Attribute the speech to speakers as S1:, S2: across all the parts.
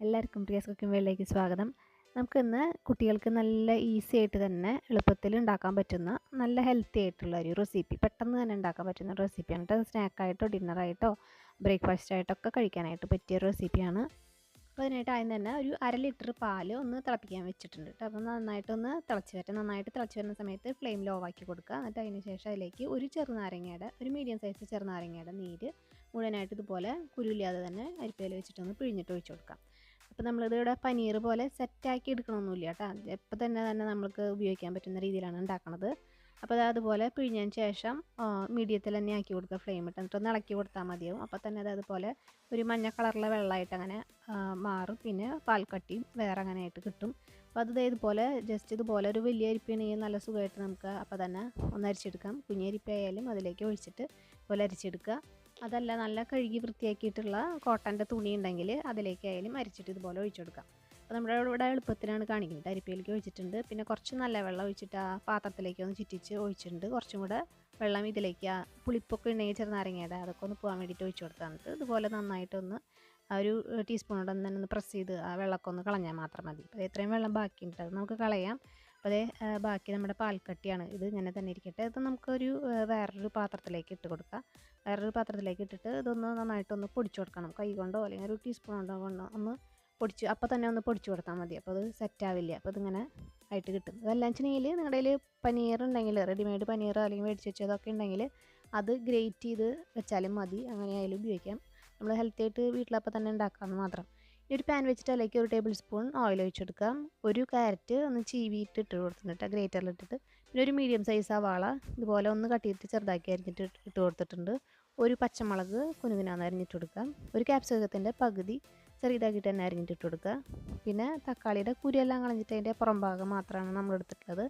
S1: എല്ലാവർക്കും പ്രിയസ് കുക്കിംഗ് വേളിലേക്ക് സ്വാഗതം. നമുക്കിന്ന് കുട്ടികൾക്ക് നല്ല ഈസി ആയിട്ട് തന്നെ എളുപ്പത്തിൽ ഉണ്ടാക്കാൻ പറ്റുന്ന നല്ല ഹെൽത്തി ആയിട്ടുള്ള ഒരു റെസിപ്പി പെട്ടെന്ന് തന്നെ ഉണ്ടാക്കാൻ പറ്റുന്ന റെസിപ്പിയാണ് കേട്ടോ. സ്നാക്കായിട്ടോ ഡിന്നറായിട്ടോ ബ്രേക്ക്ഫാസ്റ്റ് ആയിട്ടൊക്കെ കഴിക്കാനായിട്ട് പറ്റിയ ഒരു റെസിപ്പിയാണ് അപ്പോൾ അതിനായിട്ട് ആദ്യം തന്നെ ഒരു അര ലിറ്റർ പാൽ ഒന്ന് തിളപ്പിക്കാൻ വെച്ചിട്ടുണ്ട് കേട്ടോ. അപ്പോൾ നന്നായിട്ടൊന്ന് തിളച്ച് വരട്ടെ. നന്നായിട്ട് തിളച്ച് വരുന്ന സമയത്ത് ഫ്ലെയിം ലോ ആക്കി കൊടുക്കുക. എന്നിട്ട് അതിന് ശേഷം അതിലേക്ക് ഒരു ചെറുനാരങ്ങയുടെ ഒരു മീഡിയം സൈസ് ചെറുനാരങ്ങയുടെ നീര് മുഴുവനായിട്ട് ഇതുപോലെ കുരുവില്ലാതെ തന്നെ അരിപ്പയിൽ വെച്ചിട്ടൊന്ന് പിഴിഞ്ഞിട്ട് ഒഴിച്ചു കൊടുക്കാം അപ്പോൾ നമ്മളിത് ഇവിടെ പനീർ പോലെ സെറ്റാക്കി എടുക്കണമൊന്നുമില്ല കേട്ടോ എപ്പോൾ തന്നെ തന്നെ നമ്മൾക്ക് ഉപയോഗിക്കാൻ പറ്റുന്ന രീതിയിലാണ് ഉണ്ടാക്കണത് അപ്പോൾ അത് അതുപോലെ പിഴിഞ്ഞതിന് ശേഷം മീഡിയത്തിൽ തന്നെ ആക്കി കൊടുക്കുക ഫ്ലെയിം ഇട്ട്. എന്നിട്ട് ഒന്ന് ഇളക്കി കൊടുത്താൽ മതിയാവും. അപ്പോൾ തന്നെ അത് അതുപോലെ ഒരു മഞ്ഞ കളറിലെ വെള്ളമായിട്ട് അങ്ങനെ മാറും. പിന്നെ പാൽക്കട്ടിയും വേറെ അങ്ങനെ ആയിട്ട് കിട്ടും. അപ്പോൾ അത് ഇതുപോലെ ജസ്റ്റ് ഇതുപോലെ ഒരു വലിയ അരിപ്പിണെങ്കിൽ നല്ല സുഖമായിട്ട് നമുക്ക് അപ്പോൾ തന്നെ ഒന്ന് അരിച്ചെടുക്കാം. കുഞ്ഞരിപ്പായാലും അതിലേക്ക് ഒഴിച്ചിട്ട് ഇതുപോലെ അരിച്ചെടുക്കുക. അതല്ല നല്ല കഴുകി വൃത്തിയാക്കിയിട്ടുള്ള കോട്ടന്റെ തുണി ഉണ്ടെങ്കിൽ അതിലേക്കായാലും അരിച്ചിട്ട് ഇതുപോലെ ഒഴിച്ചു കൊടുക്കാം. അപ്പോൾ നമ്മുടെ ഇവിടെ എളുപ്പത്തിനാണ് കാണിക്കുന്നത്. അരിപ്പയിലേക്ക് ഒഴിച്ചിട്ടുണ്ട്. പിന്നെ കുറച്ച് നല്ല വെള്ളം ഒഴിച്ചിട്ട് ആ പാത്രത്തിലേക്ക് ഒന്ന് ചുറ്റിച്ച് ഒഴിച്ചിട്ടുണ്ട്. കുറച്ചും കൂടെ വെള്ളം ഇതിലേക്ക് ആ പുളിപ്പൊക്കെ ഉണ്ടെങ്കിൽ ചെറുനാരങ്ങയുടെ അതൊക്കെ ഒന്ന് പോകാൻ വേണ്ടിയിട്ട് ഒഴിച്ചു കൊടുത്താൽ ഇതുപോലെ നന്നായിട്ടൊന്ന് ആ ഒരു ടീസ്പൂണോടെ തന്നെ ഒന്ന് പ്രസ് ചെയ്ത് ആ വെള്ളമൊക്കെ ഒന്ന് കളഞ്ഞാൽ മാത്രം മതി. അപ്പോൾ എത്രയും വെള്ളം ബാക്കിയുണ്ട്. അത് നമുക്ക് കളയാം. അപ്പോൾ അതേ ബാക്കി നമ്മുടെ പാൽക്കട്ടിയാണ്. ഇത് ഇങ്ങനെ തന്നെ ഇരിക്കട്ടെ. ഇത് നമുക്കൊരു വേറൊരു പാത്രത്തിലേക്ക് ഇട്ട് കൊടുക്കാം. വേറൊരു പാത്രത്തിലേക്ക് ഇട്ടിട്ട് ഇതൊന്ന് നന്നായിട്ടൊന്ന് പൊടിച്ചു കൊടുക്കണം. കൈ കൊണ്ടോ അല്ലെങ്കിൽ ഒരു ടീസ്പൂൺ കൊണ്ടോ കൊണ്ടോ ഒന്ന് പൊടിച്ച് അപ്പോൾ തന്നെ ഒന്ന് പൊടിച്ചു കൊടുത്താൽ മതി. അപ്പോൾ അത് സെറ്റാവില്ല അപ്പോൾ ഇതിങ്ങനെ ആയിട്ട് കിട്ടും. ഇതെല്ലാം വെച്ചിട്ടുണ്ടെങ്കിൽ നിങ്ങളുടെ കയ്യിൽ പനീർ ഉണ്ടെങ്കിൽ റെഡിമെയ്ഡ് പനീർ അല്ലെങ്കിൽ മേടിച്ച് വെച്ചതൊക്കെ ഉണ്ടെങ്കിൽ അത് ഗ്രേറ്റ് ചെയ്ത് വെച്ചാലും മതി. അങ്ങനെ ആയാലും ഉപയോഗിക്കാം. നമ്മൾ ഹെൽത്തി ആയിട്ട് വീട്ടിലപ്പോൾ തന്നെ ഉണ്ടാക്കാമെന്ന് മാത്രം. ഒരു പാൻ വെച്ചിട്ട് അതിലേക്ക് ഒരു ടേബിൾ സ്പൂൺ ഓയിൽ ഒഴിച്ചെടുക്കാം ഒരു ക്യാരറ്റ് ഒന്ന് ചീവിയിട്ട് ഇട്ട് കൊടുത്തിട്ടുണ്ട് ഗ്രേറ്ററിൽ ഇട്ടിട്ട്. പിന്നെ ഒരു മീഡിയം സൈസ് സവാള ഇതുപോലെ ഒന്ന് കട്ട് ചെയ്തിട്ട് ചെറുതാക്കി അരിഞ്ഞിട്ട് ഇട്ട് കൊടുത്തിട്ടുണ്ട്. ഒരു പച്ചമുളക് കുനുകുനാന്ന് അരിഞ്ഞിട്ട് കൊടുക്കാം ഒരു ക്യാപ്സിക്കത്തിന്റെ പകുതി ചെറിയതാക്കിയിട്ട് തന്നെ അരിഞ്ഞിട്ട് ഇട്ട് കൊടുക്കുക. പിന്നെ തക്കാളിയുടെ കുരിയെല്ലാം കളഞ്ഞിട്ട് അതിന്റെ പുറം ഭാഗം മാത്രമാണ് നമ്മൾ എടുത്തിട്ടുള്ളത്.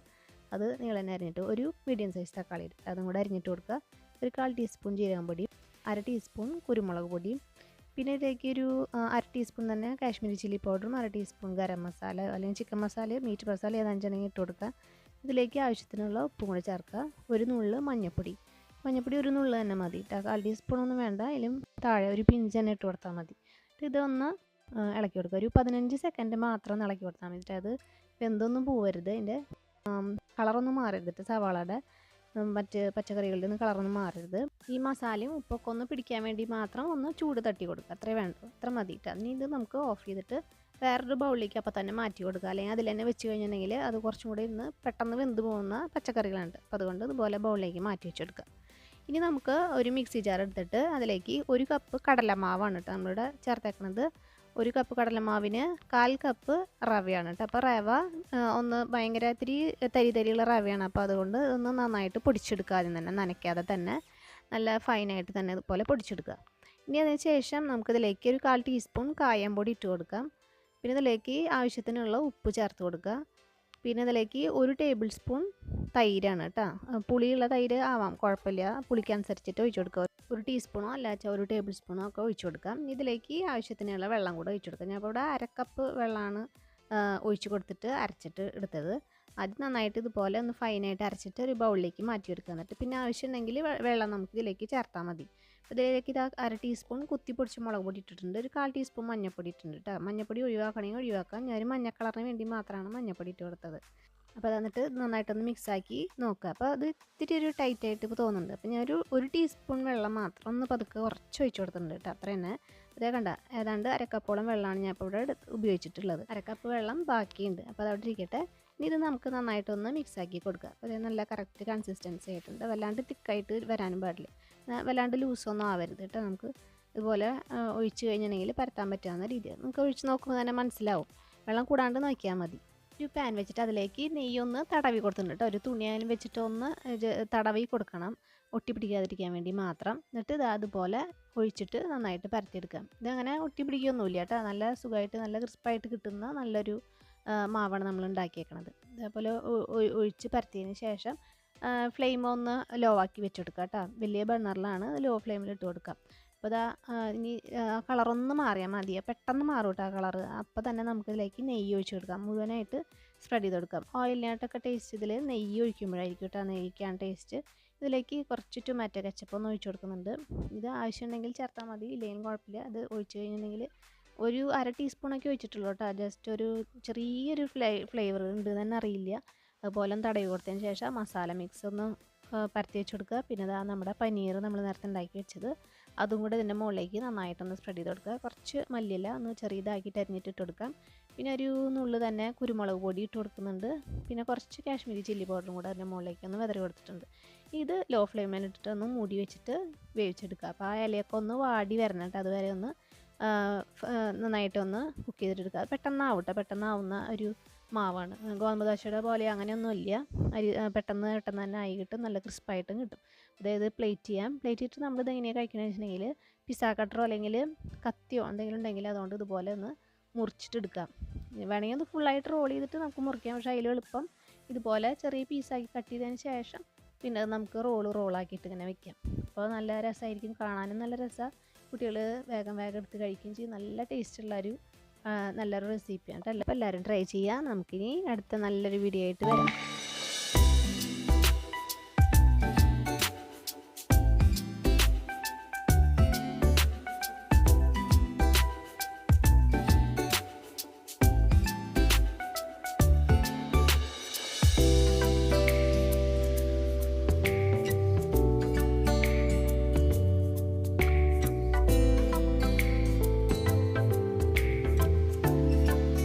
S1: അത് നീളനെ അരിഞ്ഞിട്ട് ഒരു മീഡിയം സൈസ് തക്കാളി അതും കൂടെ അരിഞ്ഞിട്ട് കൊടുക്കുക. ഒരു കാൽ ടീസ്പൂൺ ജീരകം പൊടി അര ടീസ്പൂൺ കുരുമുളക് പൊടി പിന്നെ ഇതിലേക്ക് ഒരു അര ടീസ്പൂൺ തന്നെ കാശ്മീരി ചില്ലി പൗഡറും അര ടീസ്പൂൺ ഗരം മസാല അല്ലെങ്കിൽ ചിക്കൻ മസാല മീറ്റ് മസാല ഏതാണെന്നുണ്ടെങ്കിൽ ഇട്ട് കൊടുക്കുക. ഇതിലേക്ക് ആവശ്യത്തിനുള്ള ഉപ്പും കൂടി ചേർക്കുക. ഒരു നുള്ള് മഞ്ഞൾപ്പൊടി മഞ്ഞൾപ്പൊടി ഒരു നുള്ള് തന്നെ മതി. കാൽ ടീസ്പൂൺ ഒന്നും വേണ്ട. അതിലും താഴെ ഒരു പിഞ്ച് തന്നെ ഇട്ട് കൊടുത്താൽ മതി. ഇത് ഒന്ന് ഇളക്കി കൊടുക്കുക. ഒരു പതിനഞ്ച് സെക്കൻഡ് മാത്രം ഇളക്കി കൊടുത്താൽ മതി. അത് വെന്തൊന്നും പോവരുത്. അതിന്റെ കളറൊന്നും മാറരുത് സവാളയുടെ. മറ്റ് പച്ചക്കറികളിൽ നിന്ന് കളർന്ന് മാറരുത്. ഈ മസാലയും ഉപ്പൊക്കെ ഒന്ന് പിടിക്കാൻ വേണ്ടി മാത്രം ഒന്ന് ചൂട് തട്ടി കൊടുക്കുക. അത്രേ വേണ്ടു. അത്ര മതിയിട്ട് അതിന് ഇത് നമുക്ക് ഓഫ് ചെയ്തിട്ട് വേറൊരു ബൗളിലേക്ക് അപ്പോൾ തന്നെ മാറ്റി കൊടുക്കുക. അല്ലെങ്കിൽ അതിൽ തന്നെ വെച്ച് കഴിഞ്ഞിട്ടുണ്ടെങ്കിൽ അത് കുറച്ചും കൂടി ഇന്ന് പെട്ടെന്ന് വെന്ത് പോകുന്ന പച്ചക്കറികളുണ്ട് അപ്പോൾ അതുകൊണ്ട് ഇതുപോലെ ബൗളിലേക്ക് മാറ്റി വെച്ചെടുക്കുക ഇനി നമുക്ക് ഒരു മിക്സി ജാർ എടുത്തിട്ട് അതിലേക്ക് ഒരു കപ്പ് കടലമാവാണ് കേട്ടോ നമ്മളിവിടെ ചേർത്തേക്കുന്നത് ഒരു കപ്പ് കടലമാവിന് കാൽ കപ്പ് റവയാണ് കേട്ടോ അപ്പോൾ റവ ഒന്ന് ഭയങ്കര ഇത്തിരി തരി തരിയുള്ള റവയാണ്. അപ്പോൾ അതുകൊണ്ട് ഒന്ന് നന്നായിട്ട് പൊടിച്ചെടുക്കുക ആദ്യം തന്നെ നനയ്ക്കാതെ തന്നെ. നല്ല ഫൈനായിട്ട് തന്നെ ഇതുപോലെ പൊടിച്ചെടുക്കുക. ഇനി അതിന് ശേഷം നമുക്കിതിലേക്ക് ഒരു കാൽ ടീസ്പൂൺ കായം പൊടി ഇട്ട് കൊടുക്കാം. പിന്നെ ഇതിലേക്ക് ആവശ്യത്തിനുള്ള ഉപ്പ് ചേർത്ത് കൊടുക്കുക. പിന്നെ ഇതിലേക്ക് ഒരു ടേബിൾ സ്പൂൺ തൈരാണ് കേട്ടോ പുളിയുള്ള തൈര് ആവാം കുഴപ്പമില്ല. പുളിക്കനുസരിച്ചിട്ട് ഒഴിച്ചു കൊടുക്കുക. ഒരു ടീസ്പൂണോ അല്ലാച്ച ഒരു ടേബിൾ സ്പൂണോ ഒക്കെ ഒഴിച്ചു കൊടുക്കാം ഇതിലേക്ക് ആവശ്യത്തിനുള്ള വെള്ളം കൂടെ ഒഴിച്ചു കൊടുക്കാം ഞാൻ ഇപ്പോൾ ഇവിടെ അരക്കപ്പ് വെള്ളമാണ് ഒഴിച്ചു കൊടുത്തിട്ട് അരച്ചിട്ട് എടുത്തത്. അത് നന്നായിട്ട് ഇതുപോലെ ഒന്ന് ഫൈനായിട്ട് അരച്ചിട്ട് ഒരു ബൗളിലേക്ക് മാറ്റി മാറ്റിയെടുക്കുക. എന്നിട്ട് പിന്നെ ആവശ്യമുണ്ടെങ്കിൽ വെള്ളം നമുക്ക് ഇതിലേക്ക് ചേർത്താൽ മതി. ഇതിലേക്ക് ഇത് അര ടീസ്പൂൺ കുത്തി പൊടിച്ച് മുളക് പൊടി ഇട്ടിട്ടുണ്ട്. ഒരു കാൽ ടീസ്പൂൺ മഞ്ഞൾപ്പൊടി ഇട്ടിട്ടുണ്ട് കേട്ടോ മഞ്ഞൾപ്പൊടി ഒഴിവാക്കണമെങ്കിൽ ഒഴിവാക്കാം. ഞാൻ മഞ്ഞ കളറിന് വേണ്ടി മാത്രമാണ് മഞ്ഞൾപ്പൊടി ഇട്ട് കൊടുത്തത്. അപ്പോൾ അതെന്നിട്ട് നന്നായിട്ടൊന്ന് മിക്സാക്കി നോക്കുക. അപ്പോൾ അത് ഇത്തിരി ഒരു ടൈറ്റ് ആയിട്ട് ഇപ്പോൾ തോന്നുന്നുണ്ട്. അപ്പോൾ ഞാനൊരു ഒരു ടീസ്പൂൺ വെള്ളം മാത്രം ഒന്ന് പതുക്കെ കുറച്ച് ഒഴിച്ച് കൊടുത്തിട്ടുണ്ട് കേട്ടോ. അത്ര തന്നെ. അതേ കണ്ട? ഏതാണ്ട് അരക്കപ്പോളം വെള്ളമാണ് ഞാൻ ഇപ്പോൾ ഇവിടെ ഉപയോഗിച്ചിട്ടുള്ളത്. അരക്കപ്പ് വെള്ളം ബാക്കിയുണ്ട്. അപ്പോൾ അതവിടെ ഇരിക്കട്ടെ. ഇനി ഇത് നമുക്ക് നന്നായിട്ടൊന്ന് മിക്സാക്കി കൊടുക്കുക. അപ്പോൾ അത് നല്ല കറക്റ്റ് കൺസിസ്റ്റൻസി ആയിട്ടുണ്ട്. വല്ലാണ്ട് തിക്കായിട്ട് വരാനും പാടില്ല. വല്ലാണ്ട് ലൂസൊന്നും ആവരുത് കേട്ടോ. നമുക്ക് ഇതുപോലെ ഒഴിച്ച് കഴിഞ്ഞിട്ടുണ്ടെങ്കിൽ പരത്താൻ പറ്റാവുന്ന രീതിയിൽ നമുക്ക് ഒഴിച്ച് നോക്കുമ്പോൾ തന്നെ മനസ്സിലാവും. വെള്ളം കൂടാണ്ട് നോക്കിയാൽ മതി. ഒരു പാൻ വെച്ചിട്ട് അതിലേക്ക് നെയ്യൊന്ന് തടവി കൊടുത്തിട്ടുണ്ട് ഒരു തുണിയായാലും വെച്ചിട്ട് ഒന്ന് തടവി കൊടുക്കണം. ഒട്ടിപ്പിടിക്കാതിരിക്കാൻ വേണ്ടി മാത്രം. എന്നിട്ട് ഇത് അതുപോലെ ഒഴിച്ചിട്ട് നന്നായിട്ട് പരത്തിയെടുക്കാം ഇതങ്ങനെ ഒട്ടി പിടിക്കുകയൊന്നുമില്ല കേട്ടോ നല്ല സുഖമായിട്ട് നല്ല ക്രിസ്പായിട്ട് കിട്ടുന്ന നല്ലൊരു മാവാണ് നമ്മൾ ഉണ്ടാക്കിയേക്കണത്. അതേപോലെ ഒഴിച്ച് പരത്തിയതിന് ശേഷം ഫ്ലെയിം ഒന്ന് ലോ ആക്കി വെച്ചെടുക്കുക കേട്ടോ വലിയ ബർണറിലാണ് ലോ ഫ്ലെയിമിൽ ഇട്ട് കൊടുക്കാം അപ്പോൾ ഇതാ ഇനി കളറൊന്ന് മാറിയാൽ മതി. പെട്ടെന്ന് മാറും കേട്ടോ ആ കളറ്. അപ്പോൾ തന്നെ നമുക്ക് ഇതിലേക്ക് നെയ്യ് ഒഴിച്ച് കൊടുക്കാം. മുഴുവനായിട്ട് സ്പ്രെഡ് ചെയ്ത് കൊടുക്കാം. ഓയിലിനായിട്ടൊക്കെ ടേസ്റ്റ് ഇതിൽ നെയ്യ് ഒഴിക്കുമ്പോഴായിരിക്കും കേട്ടോ നെയ്യ്ക്കാൻ ടേസ്റ്റ് ഇതിലേക്ക് കുറച്ച് ടൊമാറ്റോ കച്ചപ്പ് ഒന്ന് ഒഴിച്ച് കൊടുക്കുന്നുണ്ട്. ഇത് ആവശ്യമുണ്ടെങ്കിൽ ചേർത്താൽ മതി. ഇല്ലെങ്കിൽ കുഴപ്പമില്ല. അത് ഒഴിച്ച് കഴിഞ്ഞിട്ടുണ്ടെങ്കിൽ ഒരു അര ടീസ്പൂണൊക്കെ ഒഴിച്ചിട്ടുള്ളൂ കേട്ടോ ജസ്റ്റ് ഒരു ചെറിയൊരു ഫ്ലേ ഫ്ലേവർ ഉണ്ട് തന്നെ അറിയില്ല. അതുപോലെ തടവി കൊടുത്തതിന് ശേഷം മസാല മിക്സ് ഒന്ന് പരത്തി വെച്ച് കൊടുക്കുക. പിന്നെ ഇതാ നമ്മുടെ പനീർ നമ്മൾ നേരത്തെ ഉണ്ടാക്കി വെച്ചത്. അതും കൂടെ ഇതിന്റെ മുകളിലേക്ക് നന്നായിട്ടൊന്ന് സ്പ്രെഡ് ചെയ്ത് കൊടുക്കുക. കുറച്ച് മല്ലിയില ഒന്ന് ചെറിയതാക്കിയിട്ട് അരിഞ്ഞിട്ട് കൊടുക്കാം. പിന്നെ ഒരു നുള്ളു തന്നെ കുരുമുളക് പൊടി ഇട്ട് കൊടുക്കുന്നുണ്ട്. പിന്നെ കുറച്ച് കാശ്മീരി ചില്ലി പൗഡറും കൂടെ അതിന്റെ മുകളിലേക്ക് ഒന്ന് വിതറി കൊടുത്തിട്ടുണ്ട്. ഇത് ലോ ഫ്ലെയിമിൽ ഇട്ടിട്ട് ഒന്ന് മൂടി വെച്ചിട്ട് വേവിച്ചെടുക്കുക. അപ്പോൾ ആ ഇലയൊക്കെ ഒന്ന് വാടി വരണം അതുവരെ ഒന്ന് നന്നായിട്ട് ഒന്ന് കുക്ക് ചെയ്തിട്ടെടുക്കുക അത് പെട്ടെന്നാവട്ടെ പെട്ടെന്നാവുന്ന ഒരു മാവാണ്. ഗോതമ്പ് ദോശയുടെ പോലെ അങ്ങനെയൊന്നുമില്ല. അരി പെട്ടെന്ന് പെട്ടെന്ന് തന്നെ ആയി കിട്ടും. നല്ല ക്രിസ്പായിട്ടും കിട്ടും. അതായത് പ്ലേറ്റ് ചെയ്യാം. പ്ലേറ്റ് ചെയ്തിട്ട് നമ്മളിത് എങ്ങനെയാണ് കഴിക്കണമെന്ന് വെച്ചിട്ടുണ്ടെങ്കിൽ പിസ്സ കട്ടറോ അല്ലെങ്കിൽ കത്തിയോ എന്തെങ്കിലും ഉണ്ടെങ്കിൽ അതുകൊണ്ട് ഇതുപോലെ ഒന്ന് മുറിച്ചിട്ട് എടുക്കാം. വേണമെങ്കിൽ ഒന്ന് ഫുള്ളായിട്ട് റോൾ ചെയ്തിട്ട് നമുക്ക് മുറിക്കാം. പക്ഷേ അതിൽ എളുപ്പം. ഇതുപോലെ ചെറിയ പീസാക്കി കട്ട് ചെയ്തതിന് ശേഷം പിന്നെ അത് നമുക്ക് റോൾ റോളാക്കിയിട്ട് ഇങ്ങനെ വെക്കാം. അപ്പോൾ നല്ല രസമായിരിക്കും. കാണാനും നല്ല രസമാണ് കുട്ടികൾ വേഗം വേഗം എടുത്ത് കഴിക്കുകയും ചെയ്യും. നല്ല ടേസ്റ്റുള്ള ഒരു നല്ലൊരു റെസിപ്പിയാണ് കേട്ടോ. അപ്പോൾ എല്ലാവരും ട്രൈ ചെയ്യുക നമുക്കിനി അടുത്ത നല്ലൊരു വീഡിയോ ആയിട്ട് വരാം.